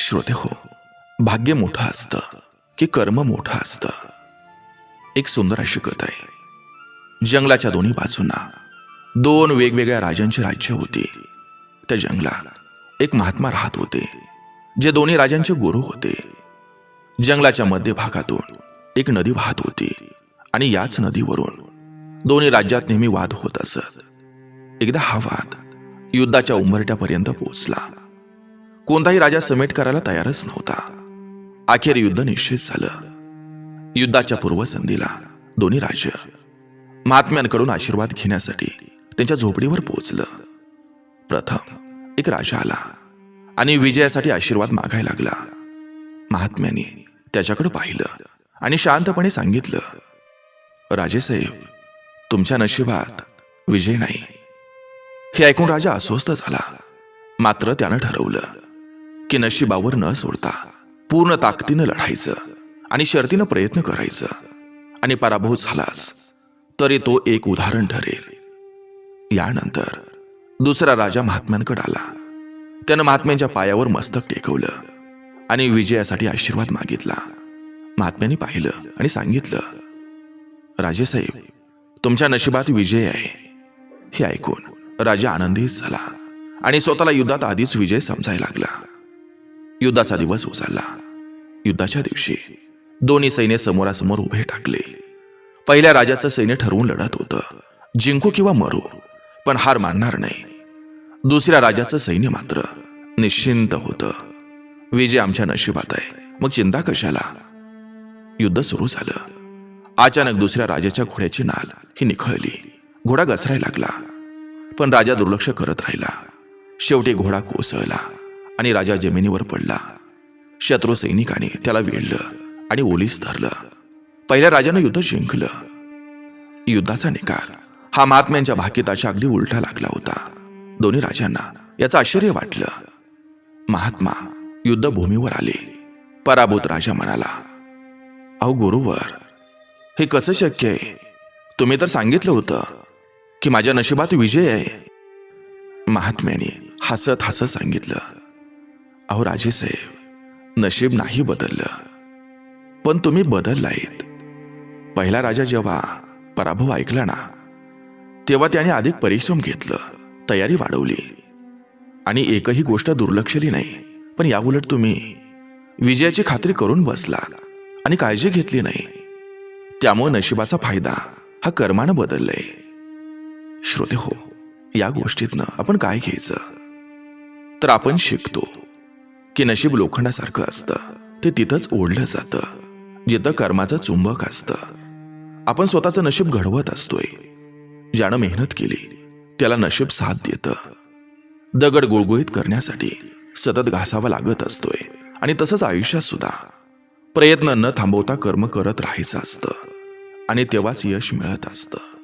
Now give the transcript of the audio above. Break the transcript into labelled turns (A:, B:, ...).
A: श्रोते हो भाग्य मोठं असतं की कर्म मोठं असतं. एक सुंदर अशी कथा आहे. जंगलाच्या दोन्ही बाजूंना दोन वेगवेगळ्या राजांची राज्य होती. त्या जंगलात एक महात्मा राहत होते जे दोन्ही राजांचे गुरु होते. जंगलाच्या मध्य भागातून एक नदी वाहत होती आणि याच नदीवरून दोन्ही राज्यात नेहमी वाद होत असत. एकदा हा वाद युद्धाच्या उंबरट्यापर्यंत पोहोचला. कोणताही राजा समेट करायला तयारच नव्हता. अखेर युद्ध निश्चित झालं. युद्धाच्या पूर्वसंधीला दोन्ही राज्य महात्म्यांकडून आशीर्वाद घेण्यासाठी त्यांच्या झोपडीवर पोहोचलं. प्रथम एक राजा आला आणि विजयासाठी आशीर्वाद मागायला लागला. महात्म्याने त्याच्याकडे पाहिलं आणि शांतपणे सांगितलं राजेसाहेब तुमच्या नशिबात विजय नाही. हे ऐकून राजा अस्वस्थ झाला. मात्र त्यानं ठरवलं की नशिबावर न सोडता पूर्ण ताकदीनं लढायचं आणि शर्तीनं प्रयत्न करायचं. आणि पराभव झालाच तरी तो एक उदाहरण ठरेल. यानंतर दुसरा राजा महात्म्यांकडे आला. त्यानं महात्म्यांच्या पायावर मस्तक टेकवलं आणि विजयासाठी आशीर्वाद मागितला. महात्म्यांनी पाहिलं आणि सांगितलं राजेसाहेब तुमच्या नशिबात विजय आहे. हे ऐकून राजा आनंदित झाला आणि स्वतःला युद्धात आधीच विजय समजायला लागला. युद्धाचा दिवस उचलला. युद्धाच्या दिवशी दोन्ही सैन्य समोरासमोर उभे टाकले पहिल्या राजाचं सैन्य ठरवून लढत होतं. जिंकू किंवा मरू पण हार मानणार नाही. दुसऱ्या राजाचं सैन्य मात्र निश्चिंत होतं. विजय आमच्या नशिबात आहे. मग चिंता कशाला? युद्ध सुरू झालं. अचानक दुसऱ्या राजाच्या घोड्याची नाल ही निखळली. घोडा घसरायला लागला. पण राजा दुर्लक्ष करत राहिला. शेवटी घोडा कोसळला. आणि राजा जमिनीवर पडला. शत्रू सैनिकाने त्याला वेढलं आणि ओलीस धरलं. पहिल्या राजानं युद्ध जिंकलं. युद्धाचा निकाल. हा महात्म्यांच्या भाकिताच्या अगदी उलटा लागला होता. दोन्ही राजांना याचं आश्चर्य वाटलं. महात्मा युद्धभूमीवर आले. पराभूत राजा म्हणाला अहो गुरुवर हे कसं शक्य आहे? तुम्ही तर सांगितलं होतं की माझ्या नशिबात विजय आहे. महात्म्याने हसत हसत सांगितलं अहो राजेसाहेब नशीब नाही बदललं. पण तुम्ही बदललायत. पहिला राजा जेव्हा पराभव ऐकला ना तेव्हा त्याने अधिक परिश्रम घेतलं तयारी वाढवली. आणि एकही गोष्ट दुर्लक्षली नाही पण याउलट तुम्ही विजयाची खात्री करून बसला आणि काळजी घेतली नाही. त्यामुळे नशिबाचा फायदा हा कर्मानं बदललाय. श्रोते हो या गोष्टीतनं आपण काय घ्यायचं? तर आपण शिकतो. की नशीब लोखंडासारखं असतं. ते तिथंच ओढलं जातं. जिथं कर्माचं चुंबक असतं. आपण स्वतःचं नशीब घडवत असतोय. ज्यानं मेहनत केली त्याला नशीब साथ देतं. दगड गुळगुळीत करण्यासाठी सतत घासावा लागत असतोय. आणि तसंच आयुष्यात सुद्धा. प्रयत्न न थांबवता कर्म करत राहायचं असतं. आणि तेव्हाच यश मिळत असतं.